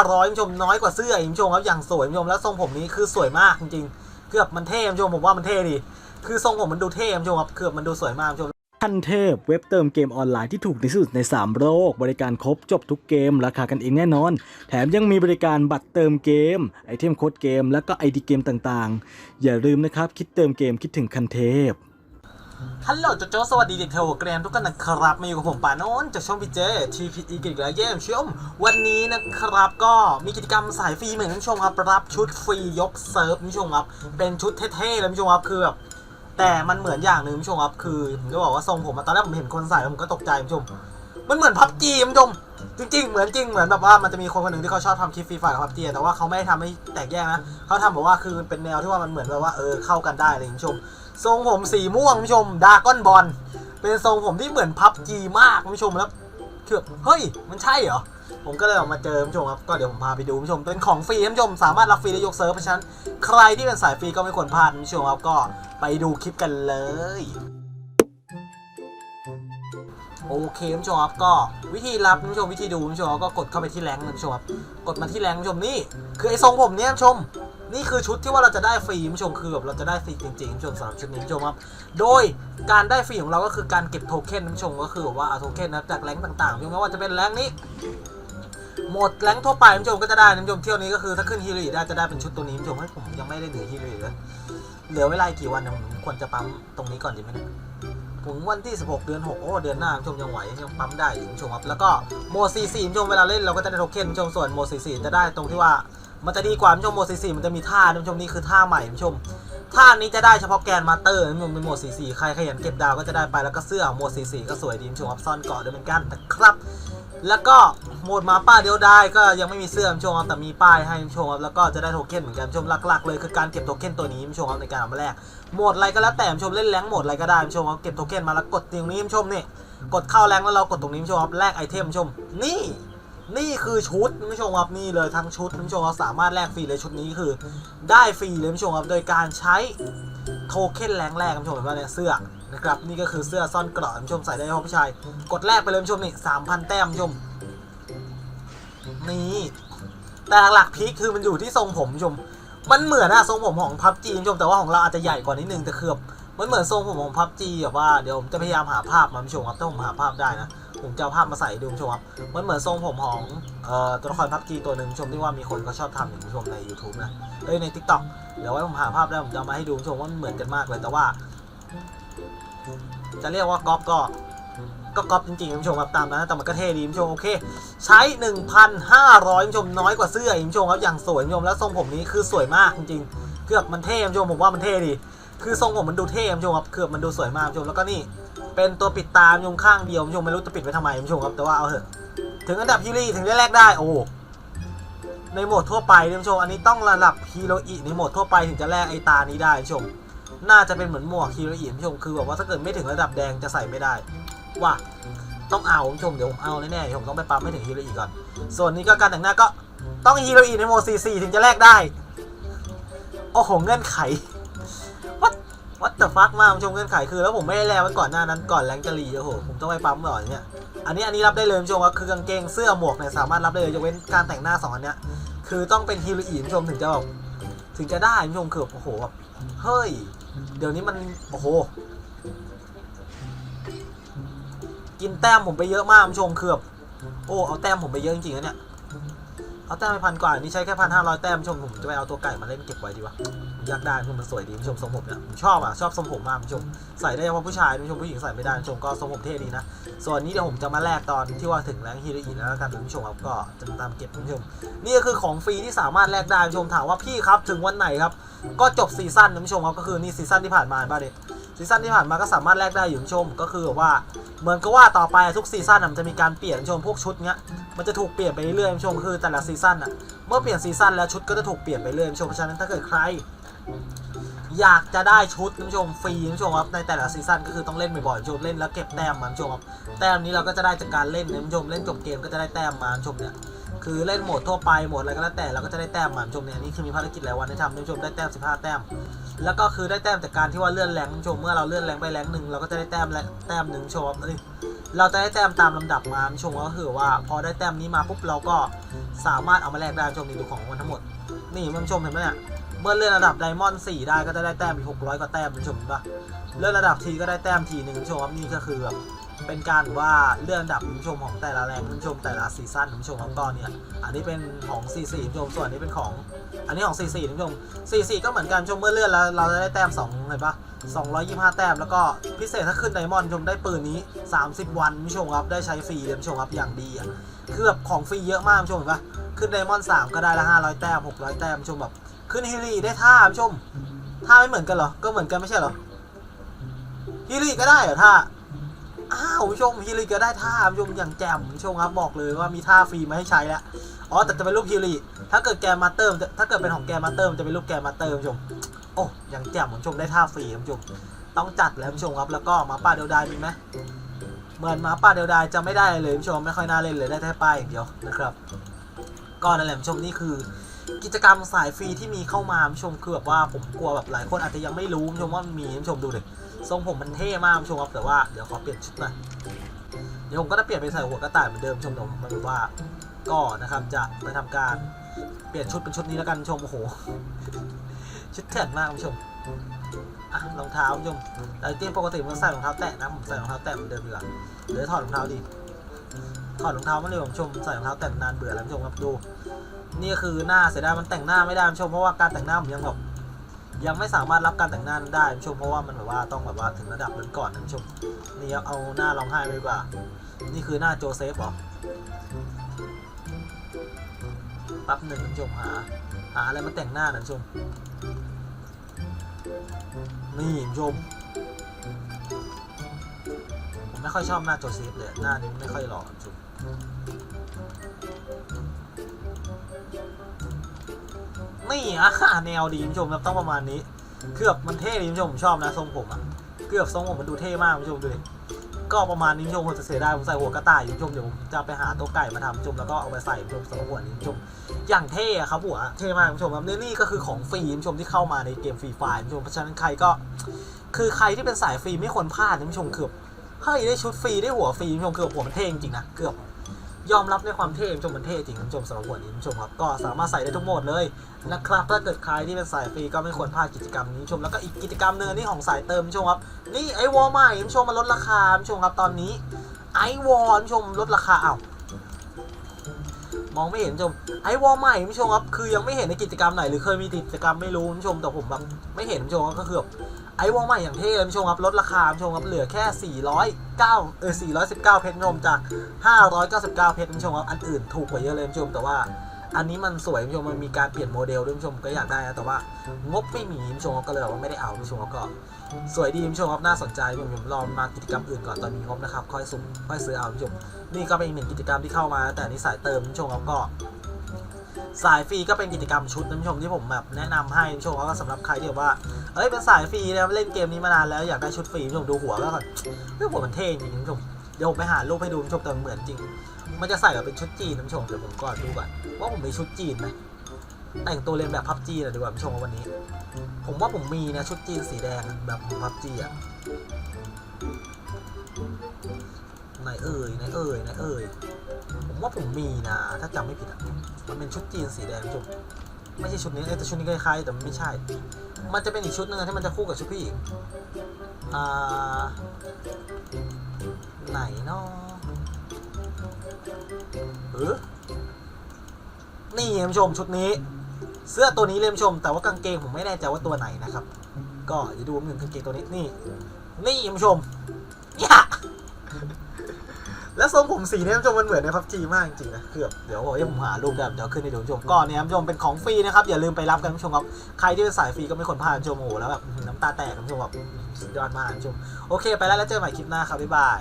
500คุณผู้ชมน้อยกว่าเสื้อคุณผู้ชมครับอย่างสวยคุณผู้ชมแล้วทรงผมนี้คือสวยมากจริงๆเกือบมันเท่คุณผู้ชมผมว่ามันเท่ดีคือทรงผมมันดูเท่คุณผู้ชมครับเกือบมันดูสวยมากคุณผู้ชมขั้นเทพเว็บเติมเกมออนไลน์ที่ถูกที่สุดใน 3 โลก บริการครบจบทุกเกม ราคากันเองแน่นอน แถมยังมีบริการบัตรเติมเกม ไอเทมโค้ดเกม และก็ไอดีเกมต่างๆ อย่าลืมนะครับ คิดเติมเกมคิดถึงคันเทพ ฮัลโหลโจโจสวัสดีเด็กเทวเกรนทุกคนนะครับ มาอยู่กับผมป่านนจากช่องพีเจทีพีอีกิกแล้วเยี่ยมชม วันนี้นะครับก็มีกิจกรรมสายฟรีเหมือนกันชมครับ รับชุดฟรียกเซิร์ฟผู้ชมครับ เป็นชุดเท่ๆเลยผู้ชมครับคือแบบแต่มันเหมือนอย่างหนึ่งผู้ชมครับคือผมจะบอกว่าทรงผมตอนแรกผมเห็นคนใส่ผมก็ตกใจผู้ชม มันเหมือนพับจีผู้ชมจริง ๆ เหมือนจริงเหมือนแบบว่ามันจะมีคนคนหนึ่งที่เขาชอบทำคลิปฟรีไฟกับพับจีแต่ว่าเขาไม่ได้ทำให้แตกแยกนะเขาทำแบบว่าคือเป็นแนวที่ว่ามันเหมือนแบบว่าเออเข้ากันได้เลยคุณผู้ชม ทรงผมสีม่วงคุณผู้ชมดาก้อนบอลเป็นทรงผมที่เหมือนพับจีมากคุณผู้ชมแล้วคือเฮ้ยมันใช่เหรอผมก็เลยออกมาเจอคุณผู้ชมครับก็เดี๋ยวผมพาไปดูคุณผู้ชมเป็นของฟรีคุณผู้ชมสามารถรับฟรีและยกเซิร์ฟเพราะฉะนั้นใครที่เป็นสายฟรีก็ไม่ควรพลาดคุณผู้ชมครับก็ไปดูคลิปกันเลยโอเคคุณผู้ชมครับก็วิธีรับคุณผู้ชมวิธีดูคุณผู้ชมก็กดเข้าไปที่แรงค์คุณผู้ชมครับกดมาที่แรงค์คุณผู้ชมนี่คือไอ้ทรงผมเนี้ยคุณผู้ชม นี่คือชุดที่ว่าเราจะได้ฟรีผู้ชมคือแบบเราจะได้ฟรีจริงๆผู้ชมสำหรับชุดนี้ผู้ชมครับ โดยการได้ฟรีของเราก็คือการเก็บโทเค็นผู้ชมก็คือแบบว่าเอาโทเค็นนะจากแรงต่างๆผู้ชมไม่ว่าจะเป็นแรงนี้หมดแรงทั่วไปผู้ชมก็จะได้ผู้ชมเที่ยวนี้ก็คือถ้าขึ้นฮีร่ได้จะได้เป็นชุดตัวนี้ผู้ชมให้ผมยังไม่ได้เหลือฮีร่เลยเหลือเวลาอีกกี่วันนะผมควรจะปั๊มตรงนี้ก่อนดีไหมเนี่ยถึงวันที่ 16 เดือน 6 โอ้เดือนหน้าผู้ชมยังไหวยังปั๊มได้อยู่ผู้ชมครับแล้วก็โมซีซีผู้ชมเวลาเล่นเราก็จะได้โทเค็นผู้ชมส่วนโมซีซีจะได้ตรงที่ว่า มันจะดีกว่าผู้ชมโมซีซีมันจะมีท่าคุณผู้ชมนี่คือท่าใหม่ผู้ชมท่านี้จะได้เฉพาะแกนมาเตอร์คุณผู้ชมเป็นโหมดสีสีใครขยันเก็บดาวก็จะได้ไปแล้วก็เสื้อโหมดสีสีก็สวยดีผู้ชมครับซ่อนเกาะด้วยเหมือนกันนะครับ แล้วก็โหมดมาป้าเดียวได้ก็ยังไม่มีเสื้อผู้ชมครับแต่มีป้ายให้ผู้ชมครับแล้วก็จะได้โทเค็นเหมือนกันผู้ชมหลักๆเลยคือการเก็บโทเค็นตัวนี้ผู้ชมครับในการเอามาแลกโหมดอะไรก็แล้วแต่ผู้ชมเล่นแรงโหมดอะไรก็ได้ผู้ชมเอาเก็บโทเค็นมาแล้วกดตรงนี้ผู้ชมนี่กดเข้าแรงแล้วเรากดตรงนี้ผู้ชมครับแลกไอเทมผู้ชมนี่ นี่คือชุดคุณผู้ชมครับนี่เลยทั้งชุดคุณผู้ชมเราสามารถแลกฟรีเลยชุดนี้คือ ได้ฟรีเลยคุณผู้ชมครับโดยการใช้โทเค็นแรงแรกคุณผู้ชมเห็นว่าเนี่ยเสื้อนะครับนี่ก็คือเสื้อซ่อนเกราะคุณผู้ชมใส่ได้เฉพาะผู้ชายกดแลกไปเลยคุณผู้ชมนี่สามพันแต้มคุณผู้ชมนี่แต่หลักๆพีคคือมันอยู่ที่ทรงผมคุณผู้ชม มันเหมือนอะทรงผมของพับจีคุณผู้ชมแต่ว่าของเราอาจจะใหญ่กว่านิดนึงแต่คือบบมันเหมือนทรงผมของพับจีแบบว่าเดี๋ยวผมจะพยายามหาภาพมาคุณผู้ชมครับถ้าผมหาภาพได้นะ ผมจะเอาภาพมาใส่ให้ดูชมครับมันเหมือนทรงผมของเอ่อตัวละครพับจีตัวหนึ่งคุณผู้ชมที่ว่ามีคนเขาชอบทำอยู่คุณผู้ชมใน YouTube นะเอ้ยใน TikTok เดี๋ยวไว้ผมหาภาพได้ผมจะมาให้ดูคุณผู้ชมว่ามันเหมือนกันมากเลยแต่ว่า จะเรียกว่าก๊อปก็ก็ก๊อปจริงๆคุณผู้ชมครับตามนั้นแต่มันก็เท่ดีคุณผู้ชมโอเค ใช้ 1,500คุณผู้ชมน้อยกว่าเสื้อคุณผู้ชมครับอย่างสวยคุณผู้ชมแล้วทรงผมนี้คือสวยมากจริงๆคือบมันเท่คุณผู้ชมผมว่ามันเท่ดี คือทรงผมมันดูเท่คุณผู้ชมครับคือมันดูสวยมากคุณผู้ชมแล้วก็นี่ เป็นตัวปิดตาคุณผู้ชมข้างเดียวคุณผู้ชมไม่รู้จะปิดไว้ทำไมคุณผู้ชมครับแต่ว่าเอาเถอะ ถึงอันดับฮีร่ถึงได้แลกได้โอ้ในโหมดทั่วไปคุณผู้ชม อันนี้ต้องระดับฮีโรอีในโหมดทั่วไปถึงจะแลกไอตานี้ได้ผู้ชม น่าจะเป็นเหมือนหมวกฮีโรอีผู้ชมคือแบบว่าถ้าเกิดไม่ถึงระดับแดงจะใส่ไม่ได้ ว่าต้องเอาผู้ชมเดี๋ยวผมเอาแน่ๆเดี๋ยผมต้องไปปั๊มให้ถึงฮีโรอีก่อน ส่วนนี้ก็การแต่งหน้าก็ต้องฮีโรอีในโหมด 44 ถึงจะแลกได้ โอ้โหเงื่อนไข วัดแต่ฟักมากผู้ชมเงื่อนไขคือ แล้วผมไม่ได้แลกไว้ก่อนหน้านั้นก่อนแรงจะรีโอ้โหผมต้องไปปั๊มก่อนเนี่ยอันนี้อันนี้รับได้เลยผู้ชมว่าคือกางเกงเสื้อหมวกเนี่ยสามารถรับได้เลยยกเว้นการแต่งหน้าสองอันเนี้ยคือต้องเป็นฮีโร่อีนผู้ชมถึงจะแบบถึงจะได้ผู้ชมคือแบบโอ้โหแบบเฮ้ย เดี๋ยวนี้มันโอ้โห กินแต้มผมไปเยอะมากผู้ชมคือแบบโอ้เอาแต้มผมไปเยอะจริงๆนะเนี่ยเอาแต้มไปพันกว่านี่ใช้แค่พันห้าร้อยแต้มผู้ชมผมจะไปเอาตัวไก่มาเล่นเก็บไว้ดีวะ อยากได้คุณผู้ชมมันสวยดีผู้ชมทรงผมเนี่ยผมชอบอะชอบทรงผมมากผู้ชมใส่ได้เฉพาะผู้ชายผู้ชมผู้หญิงใส่ไม่ได้ผู้ชมก็ทรงผมเท่ดีนะ ส่วนนี้เดี๋ยวผมจะมาแลกตอนที่ว่าถึงแรงฮีโร่อีนแล้วกันผู้ชมครับก็จะตามเก็บผู้ชมนี่ก็คือของฟรีที่สามารถแลกได้ผู้ชมถามว่าพี่ครับถึงวันไหนครับก็จบซีซั่นผู้ชมครับก็คือนี่ซีซั่นที่ผ่านมาบ้าเด็ซีซั่นที่ผ่านมาก็สามารถแลกได้อยู่ผู้ชมก็คือว่าเหมือนกับว่าต่อไปทุกซีซั่นมันจะมีการเปลี่ยนผู้ชมพวกชุดเนี้ยมันจะถูกเปลี่ยนไปเรื่อยผู้ชมคือแต่ละซีซั่นอะเมื่อเปลี่ยนซีซั่นแล้วชุดก็จะถูกเปลี่ยนไปเรื่อยผู้ชมเพราะฉะนั้นถ้าเกิดใคร อยากจะได้ชุดคุณผู้ชมฟรีคุณผู้ชมครับในแต่ละซีซั่นก็คือต้องเล่นบ่อยๆคุณผู้ชมเล่นแล้วเก็บแต้มมาคุณผู้ชมครับแต้มนี้เราก็จะได้จากการเล่นนะคุณผู้ชมเล่นจบเกมก็จะได้แต้มมาคุณผู้ชมเนี่ยคือเล่นโหมดทั่วไปโหมดอะไรก็แล้วแต่เราก็จะได้แต้มมาคุณผู้ชมเนี่ยนี่คือมีภารกิจหลายวันให้ทำคุณผู้ชมได้แต้ม15 แต้ม แล้วก็คือได้แต้มจากการที่ว่าเลื่อนแรงคุณผู้ชมเมื่อเราเลื่อนแรงไปแรงหนึ่งเราก็จะได้แต้มแต้มหนึ่งคุณผู้ชมครับนี่ เราจะได้แต้มตามลำดับมาชมก็คือว่าพอได้แต้มนี้มาปุ๊บเราก็สามารถเอามาแลกได้ชมนี่ดูของมันทั้งหมด นี่มันชมเห็นไหมเนี่ยเมื่อเลื่อนระดับไดมอนด์4ได้ก็จะได้แต้มอีกร้อยกว่าแต้มมันชมเห็นปะเลื่อนระดับทีก็ได้แต้มทีหนึ่งชมครับนี่ก็คือแบบ เป็นการว่าเลื่อนดับคุณผู้ชมของแต่ละแรงคุณผู้ชมแต่ละซีซั่นคุณผู้ชมครับก็เนี่ยอันนี้เป็นของ C4 คุณผู้ชมส่วนนี้เป็นของ อันนี้ของ C4 คุณผู้ชม C4 ก็เหมือนกันชมเมื่อเลื่อนแล้วเราจะได้แต้ม2เห็นปะ225 แต้มแล้วก็พิเศษถ้าขึ้นไดมอนด์ชมได้ปืนนี้ 30 วันคุณผู้ชมครับได้ใช้ฟรีเลยคุณผู้ชมครับอย่างดีอะคือแบบของฟรีเยอะมากคุณผู้ชมเห็นปะขึ้นไดมอนด์3ก็ได้ละ500 แต้ม 600 แต้มคุณผู้ชมแบบขึ้นฮิลีได้ท่าคุณผู้ชมท่าไม่เหมือนกันเหรอก็เหมือนกันไม่ใช่เหรอฮิลีก็ได้เหรอท่า อ้าวผู้ชมฮิลีก็ได้ท่าผู้ชมอย่างแจ่มผู้ชมครับบอกเลยว่ามีท่าฟรีมาให้ใช้แล้วอ๋อแต่จะเป็นรูปฮิลีถ้าเกิดแกมาเติม ถ้าเกิดเป็นของแกมาเติมจะเป็นรูปแกมาเติมผู้ชมโอ้ยังแจ่มผู้ชมได้ท่าฟรีผู้ชมต้องจัดแล้วผู้ชมครับแล้วก็มาป่าเดียวดายมีไหมเหมือนมาป่าเดียวดายจะไม่ได้เลยผู้ชมไม่ค่อยน่าเล่นเลยได้แค่ป้ายอย่างเดียวนะครับก็นั่นแหละผู้ชมนี่คือกิจกรรมสายฟรีที่มีเข้ามาผู้ชมคือแบบว่าผมกลัวแบบหลายคนอาจจะยังไม่รู้ผู้ชมว่ามันมีผู้ชมดูดิ ทรงผมมันเท่มากคุณผู้ชมครับแต่ว่าเดี๋ยวขอเปลี่ยนชุดหน่อยเดี๋ยวผมก็จะเปลี่ยนไปใส่หัวกระต่ายเหมือนเดิมชมผมมันแบบว่าก็นะครับจะไปทำการเปลี่ยนชุดเป็นชุดนี้แล้วกันชมโอ้โหชุดเถิดมากคุณผู้ชมอะรองเท้าคุณผู้ชมแต่จริงๆปกติมันใส่รองเท้าแตะนะผมใส่รองเท้าแตะเหมือนเดิมดีกว่าเดี๋ยวถอดรองเท้าดีถอดรองเท้ามาเลยผมชมใส่รองเท้าแตะนานเบื่อแล้วคุณผู้ชมครับดู นี่คือหน้าเสียดายมันแต่งหน้าไม่ได้คุณผู้ชมเพราะว่าการแต่งหน้าผมยังแบบ ยังไม่สามารถรับการแต่งหน้านั้นได้คุณผู้ชมเพราะว่ามันแบบว่าต้องแบบว่าถึงระดับนั้นก่อนนะคุณผู้ชมนี่เอาหน้าร้องไห้ไปดีกว่า นี่คือหน้าโจเซฟเหรอแปั๊บหนึ่งคุณผู้ชมหาหาอะไรมาแต่งหน้าหนะคุณผู้ชมนี่คุณผู้ชมผมไม่ค่อยชอบหน้าโจเซฟเลยหน้านี้ไม่ค่อยหล่อคุณผู้ชม นี่อะแนวดีคุณผู้ชมครับต้องประมาณนี้คือบมันเท่ดีคุณผู้ชมผมชอบนะทรงผมอะคือบทรงผมมันดูเท่มากคุณผู้ชมดูดิก็ประมาณนี้คุณผู้ชมผมจะเสียดายผมใส่หัวกระต่ายอยู่คุณผู้ชมเดี๋ยวผมจะไปหาตัวไก่มาทำคุณผู้ชมแล้วก็เอาไปใส่คุณผู้ชมสำหรับหัวนี้คุณผู้ชมอย่างเท่อะครับหัวเท่มากคุณผู้ชมครับนี่นี่ก็คือของฟรีคุณผู้ชมที่เข้ามาในเกมฟรีไฟล์คุณผู้ชมเพราะฉะนั้นใครก็ คือใครที่เป็นสายฟรีไม่ควรพลาดนะคุณผู้ชมเกือบเฮ้ยได้ชุดฟรีได้หัวฟรีคุณผู้ชมเกือบหัวมันเท่จริงนะเกือบ ยอมรับในความเท่ชมมันเท่จริงชมสำหรับหัวนี้ชมครับก็สามารถใส่ได้ทุกโหมดเลยนะครับถ้าเกิดใครที่เป็นสายฟรีก็ไม่ควรพลาดกิจกรรมนี้ชมแล้วก็อีกกิจกรรมหนึงอันนี้ของสายเติมชมครับนี่ไอวอลใหม่ชมมาลดราคาชมครับตอนนี้ไอวอลชมลดราคาอ้าวมองไม่เห็นชมไอวอลใหม่ผู้ชมครับคือยังไม่เห็นในกิจกรรมไหนหรือเคยมีกิจกรรมไม่รู้ผู้ชมแต่ผมแบบไม่เห็นผู้ชมก็คือแบบ ไอวอลใหม่อย่างเท่เลยผู้ชมครับลดราคาผู้ชมครับเหลือแค่ 409เออ419 เพชรคุณผู้ชมจาก 599 เพชรผู้ชมครับอันอื่นถูกกว่าเยอะเลยผู้ชมแต่ว่าอันนี้มันสวยผู้ชมมันมีการเปลี่ยนโมเดลด้วยคุณผู้ชมก็อยากได้นะแต่ว่างบไม่มีผู้ชมก็เลยว่าไม่ได้เอาผู้ชมก็ สวยดีผู้ชมครับน่าสนใจผมผมลองมากิจกรรมอื่นก่อนตอนมีงบนะครับค่อยสุ่มค่อยซื้อเอาผู้ชมนี่ก็เป็นอีกหนึ่งกิจกรรมที่เข้ามา แต่นี่สายเติมผู้ชมครับก็ สายฟรีก็เป็นกิจกรรมชุดนะคุณผู้ชมที่ผมแบบแนะนำให้คุณผู้ชมก็สำหรับใครที่แบบว่าเอ้ยเป็นสายฟรีนะเล่นเกมนี้มานานแล้วอยากได้ชุดฟรีผู้ชมดูหัวก็ก่อนเฮ้ยหัวมันเท่จริงคุณผู้ชมเดี๋ยวผมไปหารูปให้ดูคุณผู้ชมแต่มันเหมือนจริง มันจะใส่แบบเป็นชุดจีนคุณผู้ชมเดี๋ยวผมก่อนดูก่อนว่าผมมีชุดจีนไหมแต่งตัวเรียนแบบพับจีนหน่อยดีกว่าคุณผู้ชมวันนี้ ผมว่าผมมีนะชุดจีนสีแดงแบบพับจีอะไหนเอ่ยไหนเอ่ยไหนเอ่ยผมว่าผมมีนะ ถ้าจำไม่ผิดอะ เป็นชุดจีนสีแดงจุ๊บไม่ใช่ชุดนี้แต่ชุดนี้คล้ายๆแต่มันไม่ใช่ มันจะเป็นอีกชุดหนึงที่มันจะคู่กับชุดผู้หญิงอ่าไหนเนาะเออนี่คุณผู้ชมชุดนี้ เสื้อตัวนี้เลยคุณผู้ชม แต่ว่ากางเกงผมไม่แน่ใจว่าตัวไหนนะครับ ก็เดี๋ยวดูหนึ่งกางเกงตัวนี้นี่ นี่คุณผู้ชมเนี่ย แล้วทรงผมสีเนี่ยคุณผู้ชมมันเหมือนในพับจีมากจริงๆนะเกือบเดี๋ยวผมหารูปแบบเดี๋ยวขึ้นให้ดูคุณผู้ชมก่อนเนี่ยคุณผู้ชมเป็นของฟรีนะครับอย่าลืมไปรับกันคุณผู้ชมครับใครที่เป็นสายฟรีก็ไม่ควรพลาดคุณผู้ชมโอ้โหแล้วแบบน้ำตาแตกคุณผู้ชมแบบสุดยอดมากคุณผู้ชมโอเค ไปแล้วแล้วเจอกันใหม่คลิปหน้าครับบ๊ายบาย